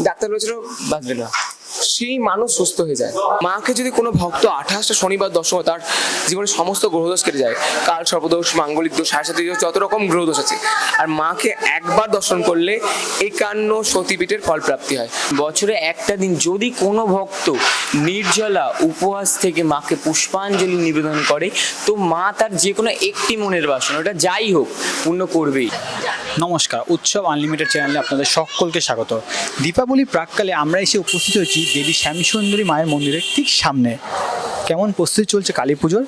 Doctor বলেছিল বাঁচবে না। সেই মানুষ সুস্থ হয়ে যায়। মাকে যদি কোনো ভক্ত আঠাশটা শনিবার দশম তার জীবনে সমস্ত গ্রহদোষ কেটে যায়, কাল সর্বদোষ, মাঙ্গলিক দোষ, সাড়ে দোষ, যত রকম গ্রহদোষ আছে। আর মাকে একবার দর্শন করলে একান্ন সতীপীঠের ফল প্রাপ্তি হয়। বছরে একটা দিন যদি কোনো ভক্ত নির্জলা উপবাস থেকে মাকে পুষ্পাঞ্জলি নিবেদন করে, তো মা তার যে কোনো একটি মনের বাসনা, ওটা যাই হোক, পূর্ণ করবেই। নমস্কার, উৎসব আনলিমিটেড চ্যানেলে আপনাদের সকলকে স্বাগত। দীপাবলি প্রাককালে আমরা এসে উপস্থিত হয়েছি দেবী শ্যামসুন্দরী মায়ের মন্দিরের ঠিক সামনে। কেমন প্রস্তুতি চলছে কালী পুজোর?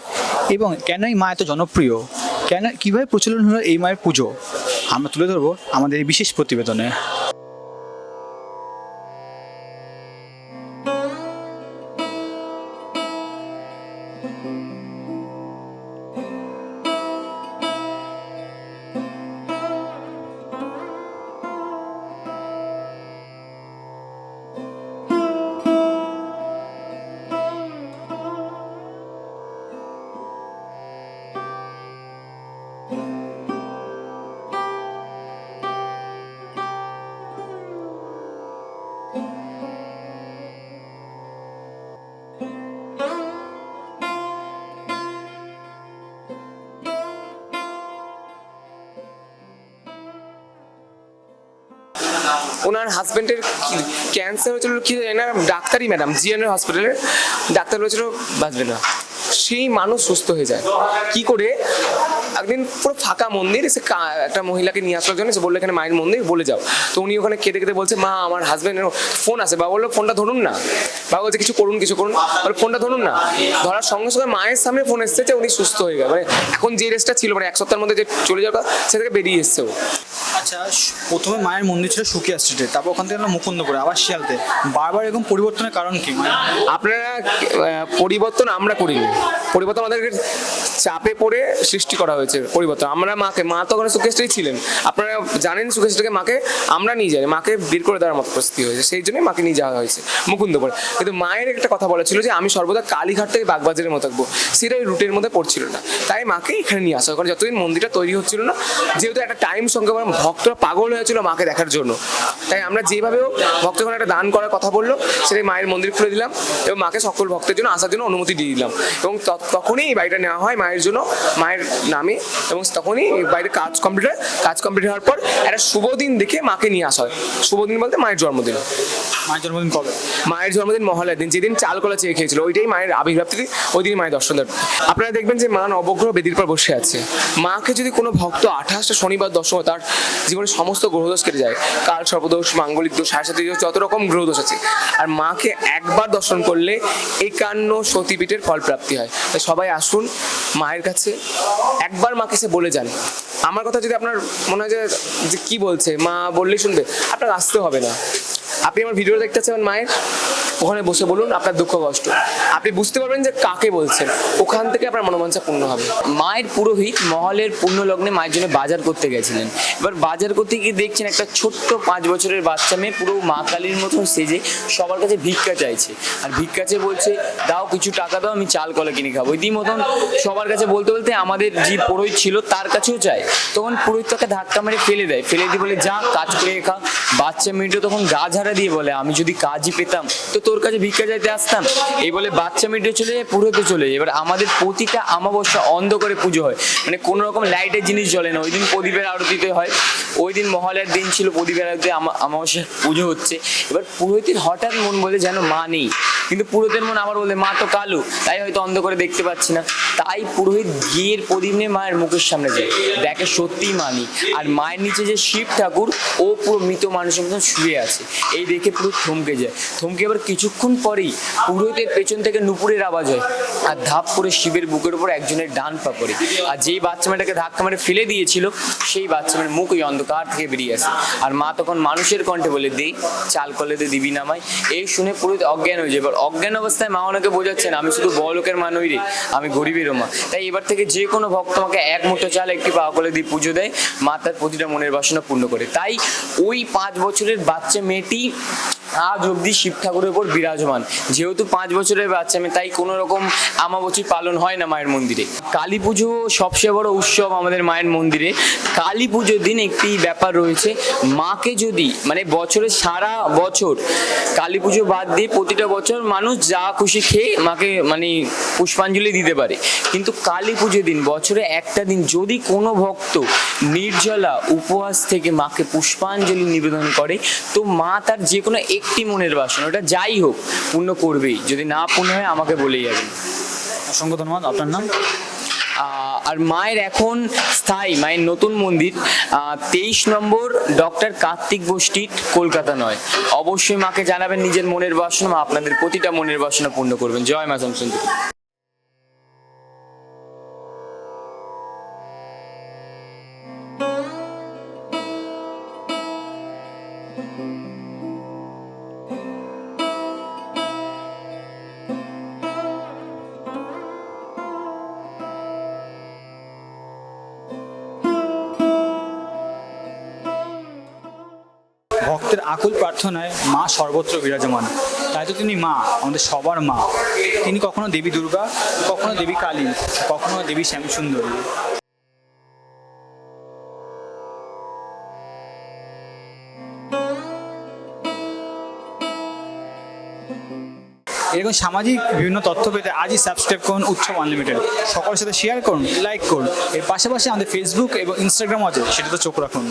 এবং কেন এই মা এত জনপ্রিয়? কেন, কীভাবে প্রচলন হলো এই মায়ের পুজো? আমরা তুলে ধরবো আমাদের এই বিশেষ প্রতিবেদনে। ওনার হাজবেন্ডের ক্যান্সার হয়েছিল কি এনার ডাক্তারই ম্যাডাম জিএনএ হসপিটালের ডাক্তার হয়েছিল বাঁচবে না। সেই মানুষ সুস্থ হয়ে যায়। কি করে? একদিন পুরো ফাঁকা মন্দির এসে কা- একটা মহিলাকে নিয়ে আসার জন্য সে বলল এখানে মায়ের মন্দির বলে যাও। তো উনি ওখানে কেঁদে কেঁদে বলছে মা আমার হাজবেন্ডের ফোন আছে। বাবা বলল ফোনটা ধরুন না। বাবা বলছে কিছু করুন কিছু করুন। বলে ফোনটা ধরুন না। ধরার সঙ্গে সঙ্গে মায়ের সামনে ফোন এসছে যে উনি সুস্থ হয়ে গেল। মানে এখন যে রেসটা ছিল মানে এক সপ্তাহের মধ্যে যে চলে যাওয়া সে থেকে বেরিয়ে এসছে ও। আচ্ছা প্রথমে মায়ের মন্দির ছিল সুকিয়া স্ট্রিটে তারপর ওখান থেকে মুকুন্দপুরে আবার শিয়ালতে বারবার এরকম পরিবর্তনের কারণ কি? আপনারা পরিবর্তন আমরা করিনি। পরিবর্তন আমাদের চাপে পড়ে সৃষ্টি করা হয়েছে। পরিবর্তন। আমরা মাকে, মা তো ওখানে সুকেশটাই ছিলেন। আপনারা জানেন সুকেশটাকে মাকে, আমরা নিয়ে যাই। মাকে বের করে দেওয়ার মতো পরিস্থিতি হয়েছে। সেই জন্যই মাকে নিয়ে যাওয়া হয়েছে মুকুন্দপুরে কিন্তু মায়ের একটা কথা বলা ছিল যে, আমি সর্বদা কালীঘাট থেকে বাগবাজারের মতো থাকব। সেটা ওই রুটের মধ্যে পড়ছিল না। তাই মাকে এখানে নিয়ে আসা। কারণ যতদিন মন্দিরটা তৈরি হচ্ছিল না, যেহেতু একটা টাইম সঙ্গে ভক্তরা পাগল হয়েছিল মাকে দেখার জন্য। তাই আমরা যেভাবে হোক ভক্ত যখন একটা দান করার কথা বলল। সেটাই মায়ের মন্দির খুলে দিলাম এবং মাকে সকল ভক্তের জন্য আসার জন্য অনুমতি দিয়ে দিলাম। এবং তখনই এই বাড়িটা নেওয়া হয় মায়ের জন্য। মায়ের নামে এবং তখনই বাইরে কাজ কমপ্লিট হয়। কাজ কমপ্লিট হওয়ার পর একটা শুভ দিন দেখে মাকে নিয়ে আসা হয়। শুভ দিন বলতে মায়ের জন্মদিন। মায়ের জন্মদিন কবে? মায়ের জন্মদিন মহালয়ার দিন, যেদিন চাল কলা চেয়ে খেয়েছিল, ওইটাই মায়ের আবির্ভাব থেকে ওই দিন মায়ের দর্শন দেন আপনারা দেখবেন যে মা নবগ্রহ বেদির পর বসে আছে। মাকে যদি কোনো ভক্ত আঠাশটা শনিবার দশম তার জীবনে সমস্ত গ্রহদোষ কেটে যায়, কাল সর্বদোষ, মাঙ্গলিক দোষ, সাড়ে দোষ, যত রকম গ্রহদোষ আছে, আর মাকে একবার দর্শন করলে একান্ন সতীপীঠের ফল প্রাপ্তি হয়। তাই সবাই আসুন মায়ের কাছে, একবার মাকে সে বলে যান। আমার কথা যদি আপনার মনে হয় যে কি বলছে, মা বললেই শুনবে, আপনার আসতে হবে না। আপনি আমার ভিডিও দেখতে চান মায়ের? ওখানে বসে বলুন আপনার দুঃখ, কষ্ট। আপনি বুঝতে পারবেন যে কাকে বলছেন। ওখান থেকে আপনার মনোবাঞ্ছা পূর্ণ হবে। মায়ের পুরোহিত মহলের পূর্ণ লগ্নে মায়ের জন্য বাজার করতে গেছিলেন। এবার বাজার করতে গিয়ে দেখছেন একটা ছোট্ট পাঁচ বছরের বাচ্চা মেয়ে পুরো মা কালীর মতন সেজে সবার কাছে ভিক্ষা চাইছে। আর ভিক্ষা বলছে, দাও কিছু টাকা দাও, আমি চাল, কলা কিনে খাব। ইতি মতন সবার কাছে বলতে বলতে আমাদের যে পুরোহিত ছিল, তার কাছেও চায় তখন পুরোহিত তাকে ধাক্কা মেরে ফেলে দেয়। ফেলে দিয়ে বলে, যা, কাজ করে খা। বাচ্চা মেয়েটা তখন গা ঝাড়া দিয়ে বলে, আমি যদি কাজই পেতাম, তো তোর কাছে ভিক্ষা চাইতে আসতাম? এই বলে বাচ্চা মেয়েটা চলে যায়, পুরোহিতে চলে যায়। এবার আমাদের প্রতিটা আমাবস্যা অন্ধ করে পুজো হয়। মানে কোনো রকম লাইটের জিনিস জ্বলে না। ওই দিন প্রদীপের আরতিতে হয়। ওই দিন মহালয়ার দিন ছিল, প্রদীপের আরতিতে আমা- আমাবস্যার পুজো হচ্ছে। এবার পুরোহিতের হঠাৎ মন বলে যেন মা নেই। কিন্তু পুরোহিতের মন আবার বলে, মা তো কালো, তাই হয়তো অন্ধ করে দেখতে পাচ্ছি না। তাই পুরোহিত গিয়ের প্রদীপ নিয়ে মায়ের মুখের সামনে যায়। দেখে সত্যিই মানি আর মায়ের নিচে যে শিব ঠাকুর, ও পুরো মৃত মানুষের মতন শুয়ে আছে। এই দেখে পুরো থমকে যায়। থমকে এবার কিছুক্ষণ পরেই পুরোহিতের পেছন থেকে নুপুরের আওয়াজ হয় আর ধাপ করে শিবের বুকের উপর একজনের ডান পা পড়ে। আর যেই বাচ্চা মেয়েটাকে ধাক্কা মেরে ফেলে দিয়েছিল, সেই বাচ্চা মেয়ের মুখ ওই অন্ধকার থেকে বেরিয়ে আসে। আর মা তখন মানুষের কণ্ঠে বলে দেই চাল কলে দে দিবি নামাই এই শুনে পুরোহিত অজ্ঞান হয়ে যায়। এবার অজ্ঞান অবস্থায় মা ওনাকে বোঝাচ্ছেন, আমি শুধু বড়লোকের মা নই রে, আমি গরিবেরও মা তাই এবার থেকে যে কোনো ভক্ত আমাকে এক মুঠো চাল, একটি করে দিয়ে পুজো দেয়। মা তার প্রতিটা মনের বাসনা পূর্ণ করে। তাই ওই পাঁচ বছরের বাচ্চা মেয়েটি আজ অবধি শিব ঠাকুরের উপর বিরাজমান। যেহেতু পাঁচ বছরের বাচ্চা মেয়ে তাই কোনো রকম আমাবচি পালন হয় না মায়ের মন্দিরে। কালী পুজো সবচেয়ে বড় উৎসব আমাদের মায়ের মন্দিরে। কালী পুজোর দিন একটি ব্যাপার রয়েছে, মাকে যদি মানে বছরে সারা বছর কালী পুজো বাদ দিয়ে প্রতিটা বছর মানুষ যা খুশি খেয়ে মাকে মানে পুষ্পাঞ্জলি দিতে পারে। কিন্তু কালী পুজোর দিন, বছরে একটা দিন যদি কোনো ভক্ত নির্জলা উপবাস থেকে মাকে পুষ্পাঞ্জলি নিবেদন করে, তো মা তার যে কোনো একটি মনের বাসনা, ওটা যাই হোক পূর্ণ করবেই। যদি না পূর্ণ হয়, আমাকে বলেই যাবেন অসংখ্য ধন্যবাদ, আপনার নাম? আর মায়ের এখন স্থায়ী, মায়ের নতুন মন্দির তেইশ নম্বর ডক্টর কার্তিক গোষ্ঠীর কলকাতা নয়। অবশ্যই মাকে জানাবেন নিজের মনের বাসনা, মা আপনাদের প্রতিটা মনের বাসনা পূর্ণ করবেন। জয় মা শামসুন্দরী ভক্তের আকুল প্রার্থনায় মা সর্বত্র বিরাজমান। তাই তো তিনি মা, আমাদের সবার মা। তিনি কখনো দেবী দুর্গা, কখনো দেবী কালী, কখনো দেবী শ্যামসুন্দরী। এরকম সামাজিক বিভিন্ন তথ্য পেতে আজই সাবস্ক্রাইব করুন উৎসব আনলিমিটেড সকলের সাথে শেয়ার করুন লাইক করুন। এর পাশাপাশি আমাদের ফেসবুক এবং ইনস্টাগ্রাম আছে সেটা তো চোখ রাখুন।